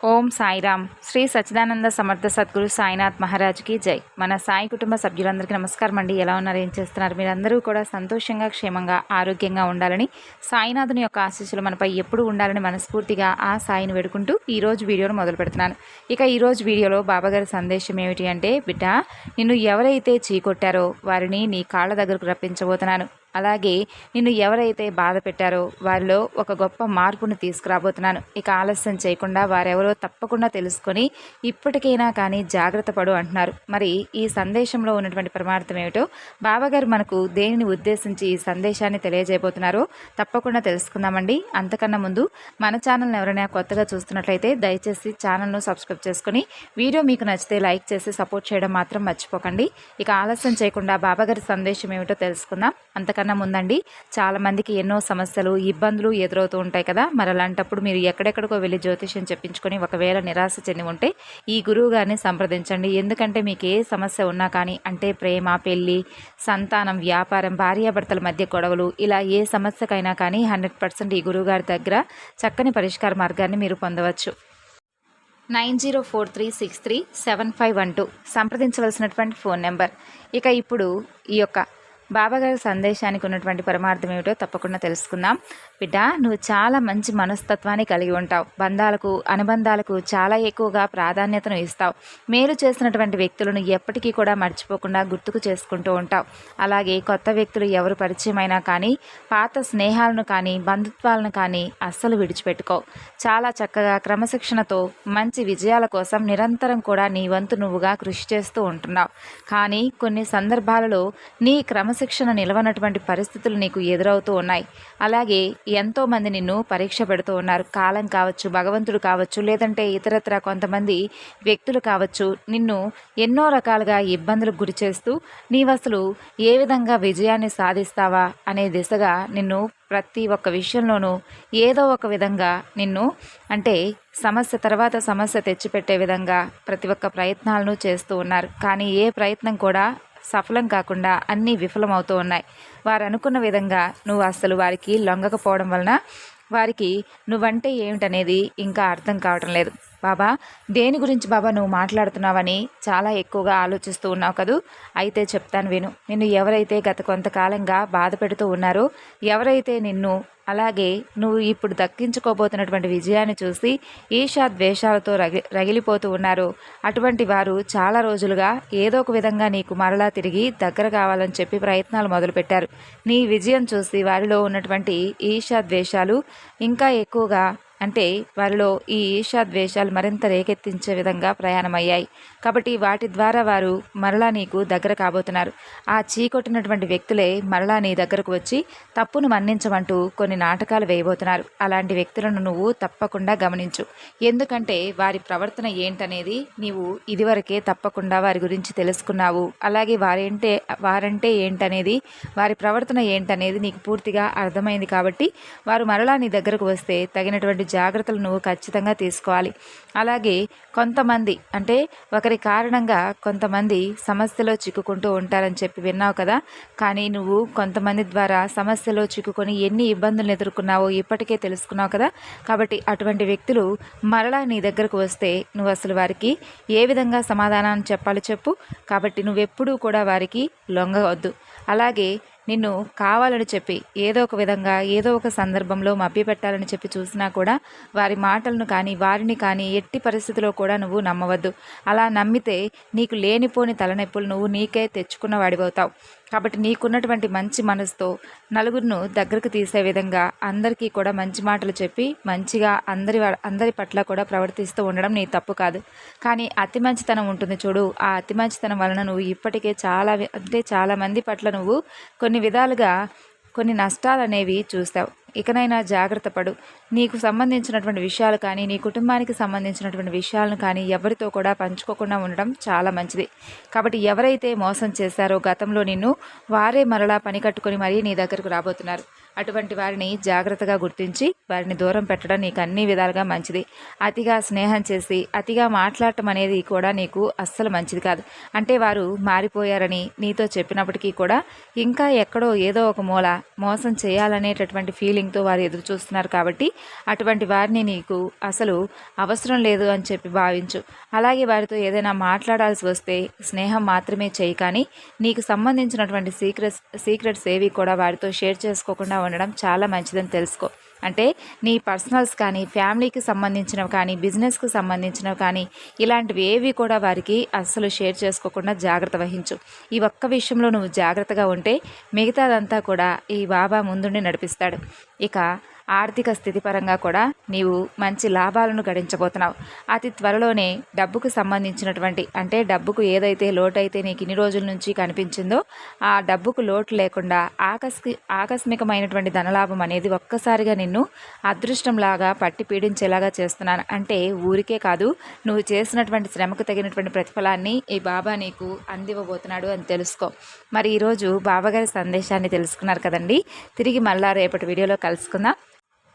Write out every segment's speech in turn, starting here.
ఓం సాయిరామ్. శ్రీ సచ్చిదానంద సమర్థ సద్గురు సాయినాథ్ మహారాజ్కి జై. మన సాయి కుటుంబ సభ్యులందరికీ నమస్కారం అండి. ఎలా ఉన్నారు? ఏం చేస్తున్నారు? మీరందరూ కూడా సంతోషంగా క్షేమంగా ఆరోగ్యంగా ఉండాలని సాయినాథుని యొక్క ఆశీస్సులు మనపై ఎప్పుడు ఉండాలని మనస్ఫూర్తిగా ఆ సాయిని వేడుకుంటూ ఈరోజు వీడియోను మొదలు పెడుతున్నాను. ఇక ఈరోజు వీడియోలో బాబాగారి సందేశం ఏమిటి అంటే బిడ్డ నిన్ను ఎవరైతే చీకొట్టారో వారిని నీ కాళ్ళ దగ్గరకు రప్పించబోతున్నాను. అలాగే నిన్ను ఎవరైతే బాధ పెట్టారో వారిలో ఒక గొప్ప మార్పును తీసుకురాబోతున్నాను. ఇక ఆలస్యం చేయకుండా వారెవరో తప్పకుండా తెలుసుకొని ఇప్పటికైనా కానీ జాగ్రత్త పడు అంటున్నారు. మరి ఈ సందేశంలో ఉన్నటువంటి పరమార్థం ఏమిటో బాబాగారు మనకు దేనిని ఉద్దేశించి ఈ సందేశాన్ని తెలియజేయబోతున్నారో తప్పకుండా తెలుసుకుందామండి. అంతకన్నా ముందు మన ఛానల్ని ఎవరైనా కొత్తగా చూస్తున్నట్లయితే దయచేసి ఛానల్ను సబ్స్క్రైబ్ చేసుకొని వీడియో మీకు నచ్చితే లైక్ చేసి సపోర్ట్ చేయడం మాత్రం మర్చిపోకండి. ఇక ఆలస్యం చేయకుండా బాబాగారి సందేశం ఏమిటో తెలుసుకుందాం. అంతకన్నా ముందండి చాలామందికి ఎన్నో సమస్యలు ఇబ్బందులు ఎదురవుతూ ఉంటాయి కదా. మరి అలాంటప్పుడు మీరు ఎక్కడెక్కడికో వెళ్ళి జ్యోతిష్యం చెప్పించుకొని ఒకవేళ నిరాశ చెంది ఉంటే ఈ గురువు గారిని సంప్రదించండి. ఎందుకంటే మీకు ఏ సమస్య ఉన్నా కానీ అంటే ప్రేమ పెళ్ళి సంతానం వ్యాపారం భార్యాభర్తల మధ్య గొడవలు ఇలా ఏ సమస్యకైనా కానీ హండ్రెడ్ పర్సెంట్ ఈ గురువుగారి దగ్గర చక్కని పరిష్కార మార్గాన్ని మీరు పొందవచ్చు. Nine zero four three six three seven five one two సంప్రదించవలసినటువంటి phone number. ఇక ఇప్పుడు ఈ యొక్క బాబాగారి సందేశానికి ఉన్నటువంటి పరమార్థం ఏమిటో తప్పకుండా తెలుసుకుందాం. బిడ్డ నువ్వు చాలా మంచి మనస్తత్వాన్ని కలిగి ఉంటావు. బంధాలకు అనుబంధాలకు చాలా ఎక్కువగా ప్రాధాన్యతను ఇస్తావు. మేలు చేసినటువంటి వ్యక్తులను ఎప్పటికీ కూడా మర్చిపోకుండా గుర్తుకు చేసుకుంటూ ఉంటావు. అలాగే కొత్త వ్యక్తులు ఎవరు పరిచయమైనా కానీ పాత స్నేహాలను కానీ బంధుత్వాలను కానీ అస్సలు విడిచిపెట్టుకో. చాలా చక్కగా క్రమశిక్షణతో మంచి విజయాల కోసం నిరంతరం కూడా నీ వంతు నువ్వుగా కృషి చేస్తూ ఉంటున్నావు. కానీ కొన్ని సందర్భాలలో నీ క్రమశిక్షణ నిలవనటువంటి పరిస్థితులు నీకు ఎదురవుతూ ఉన్నాయి. అలాగే ఎంతోమంది నిన్ను పరీక్ష పెడుతూ ఉన్నారు. కాలం కావచ్చు భగవంతుడు కావచ్చు లేదంటే ఇతరత్ర కొంతమంది వ్యక్తులు కావచ్చు. నిన్ను ఎన్నో రకాలుగా ఇబ్బందులకు గురి చేస్తూ నీవసలు ఏ విధంగా విజయాన్ని సాధిస్తావా అనే దిశగా నిన్ను ప్రతి ఒక్క విషయంలోనూ ఏదో ఒక విధంగా నిన్ను అంటే సమస్య తర్వాత సమస్య తెచ్చిపెట్టే విధంగా ప్రతి ఒక్క ప్రయత్నాలను చేస్తూ ఉన్నారు. కానీ ఏ ప్రయత్నం కూడా సఫలం కాకుండా అన్నీ విఫలమవుతూ ఉన్నాయి. వారు అనుకున్న విధంగా నువ్వు అసలు వారికి లొంగకపోవడం వలన వారికి నువ్వంటే ఏమిటనేది ఇంకా అర్థం కావటం లేదు. బాబా దేని గురించి బాబా నువ్వు మాట్లాడుతున్నావని చాలా ఎక్కువగా ఆలోచిస్తూ ఉన్నావు కదూ? అయితే చెప్తాను విను. నిన్ను ఎవరైతే గత కొంతకాలంగా బాధ పెడుతూ ఉన్నారో ఎవరైతే నిన్ను అలాగే నువ్వు ఇప్పుడు దక్కించుకోబోతున్నటువంటి విజయాన్ని చూసి ఈషా ద్వేషాలతో రగి రగిలిపోతూ ఉన్నారు అటువంటి వారు చాలా రోజులుగా ఏదో ఒక విధంగా నీకు మరలా తిరిగి దగ్గర కావాలని చెప్పి ప్రయత్నాలు మొదలుపెట్టారు. నీ విజయం చూసి వారిలో ఉన్నటువంటి ఈషా ద్వేషాలు ఇంకా ఎక్కువగా అంటే వారిలో ఈ ఈషాద్వేషాలు మరింత రేకెత్తించే విధంగా ప్రయాణమయ్యాయి. కాబట్టి వాటి ద్వారా వారు మరలా నీకు దగ్గర కాబోతున్నారు. ఆ చీకొట్టినటువంటి వ్యక్తులే మరలా నీ దగ్గరకు వచ్చి తప్పును మన్నించమంటూ కొన్ని నాటకాలు వేయబోతున్నారు. అలాంటి వ్యక్తులను నువ్వు తప్పకుండా గమనించు. ఎందుకంటే వారి ప్రవర్తన ఏంటనేది నీవు ఇదివరకే తప్పకుండా వారి గురించి తెలుసుకున్నావు. అలాగే వారేంటే వారంటే ఏంటనేది వారి ప్రవర్తన ఏంటనేది నీకు పూర్తిగా అర్థమైంది కాబట్టి వారు మరలా నీ దగ్గరకు వస్తే తగినటువంటి జాగ్రత్తలు నువ్వు ఖచ్చితంగా తీసుకోవాలి. అలాగే కొంతమంది అంటే ఒకరి కారణంగా కొంతమంది సమస్యలో చిక్కుకుంటూ ఉంటారని చెప్పి విన్నావు కదా? కానీ నువ్వు కొంతమంది ద్వారా సమస్యలో చిక్కుకొని ఎన్ని ఇబ్బందులు ఎదుర్కొన్నావో ఇప్పటికే తెలుసుకున్నావు కదా? కాబట్టి అటువంటి వ్యక్తులు మరలా నీ దగ్గరకు వస్తే నువ్వు అసలు వారికి ఏ విధంగా సమాధానాన్ని చెప్పాలో చెప్పు. కాబట్టి నువ్వెప్పుడూ కూడా వారికి లొంగవద్దు. అలాగే నిన్ను కావాలని చెప్పి ఏదో ఒక విధంగా ఏదో ఒక సందర్భంలో మభ్యపెట్టాలని చెప్పి చూసినా కూడా వారి మాటలను కానీ వారిని కానీ ఎట్టి పరిస్థితిలో కూడా నువ్వు నమ్మవద్దు. అలా నమ్మితే నీకు లేనిపోని తలనొప్పులు నువ్వు నీకే తెచ్చుకున్న వాడివవుతావు. కాబట్టి నీకున్నటువంటి మంచి మనసుతో నలుగురిను దగ్గరకు తీసే విధంగా అందరికీ కూడా మంచి మాటలు చెప్పి మంచిగా అందరి అందరి పట్ల కూడా ప్రవర్తిస్తూ ఉండడం నీ తప్పు కాదు. కానీ అతి మంచితనం ఉంటుంది చూడు. ఆ అతి మంచితనం వలన నువ్వు ఇప్పటికే చాలా అంటే చాలా మంది పట్ల నువ్వు కొన్ని విధాలుగా కొన్ని నష్టాలు అనేవి చూస్తావు. ఇకనైనా జాగ్రత్త పడు. నీకు సంబంధించినటువంటి విషయాలు కానీ నీ కుటుంబానికి సంబంధించినటువంటి విషయాలను కానీ ఎవరితో కూడా పంచుకోకుండా ఉండడం చాలా మంచిది. కాబట్టి ఎవరైతే మోసం చేశారో గతంలో నిన్ను వారే మరలా పని కట్టుకొని మరీ నీ దగ్గరకు రాబోతున్నారు. అటువంటి వారిని జాగ్రత్తగా గుర్తించి వారిని దూరం పెట్టడం నీకు అన్ని విధాలుగా మంచిది. అతిగా స్నేహం చేసి అతిగా మాట్లాడటం అనేది కూడా నీకు అస్సలు మంచిది కాదు. అంటే వారు మారిపోయారని నీతో చెప్పినప్పటికీ కూడా ఇంకా ఎక్కడో ఏదో ఒక మూల మోసం చేయాలనేటటువంటి ఫీలింగ్తో వారు ఎదురు చూస్తున్నారు కాబట్టి అటువంటి వారిని నీకు అసలు అవసరం లేదు అని చెప్పి భావించు. అలాగే వారితో ఏదైనా మాట్లాడాల్సి వస్తే స్నేహం మాత్రమే చేయి కానీ నీకు సంబంధించినటువంటి సీక్రెట్స్ సీక్రెట్స్ ఏవి కూడా వారితో షేర్ చేసుకోకుండా ఉండడం చాలా మంచిదని తెలుసుకో. అంటే నీ పర్సనల్స్ కానీ ఫ్యామిలీకి సంబంధించినవి కానీ బిజినెస్కి సంబంధించినవి కానీ ఇలాంటివి ఏవి కూడా వారికి అస్సలు షేర్ చేసుకోకుండా జాగ్రత్త వహించు. ఈ ఒక్క విషయంలో నువ్వు జాగ్రత్తగా ఉంటే మిగతాదంతా కూడా ఈ బాబా ముందుండి నడిపిస్తాడు. ఇక ఆర్థిక స్థితి పరంగా కూడా నీవు మంచి లాభాలను గడించబోతున్నావు. అతి త్వరలోనే డబ్బుకు సంబంధించినటువంటి అంటే డబ్బుకు ఏదైతే లోటు అయితే నీకు ఇన్ని రోజుల నుంచి కనిపించిందో ఆ డబ్బుకు లోటు లేకుండా ఆకస్మి ఆకస్మికమైనటువంటి ధనలాభం అనేది ఒక్కసారిగా నిన్ను అదృష్టంలాగా పట్టి పీడించేలాగా చేస్తున్నాను. అంటే ఊరికే కాదు నువ్వు చేసినటువంటి శ్రమకు తగినటువంటి ప్రతిఫలాన్ని ఈ బాబా నీకు అందివ్వబోతున్నాడు అని తెలుసుకో. మరి ఈరోజు బాబాగారి సందేశాన్ని తెలుసుకున్నారు కదండి. తిరిగి మళ్ళా రేపటి వీడియోలో కలుసుకుందాం.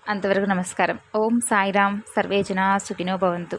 అంతవరకు నమస్కారం. ఓం సాయిరామ్ సర్వేజన సుఖినో భవంతు.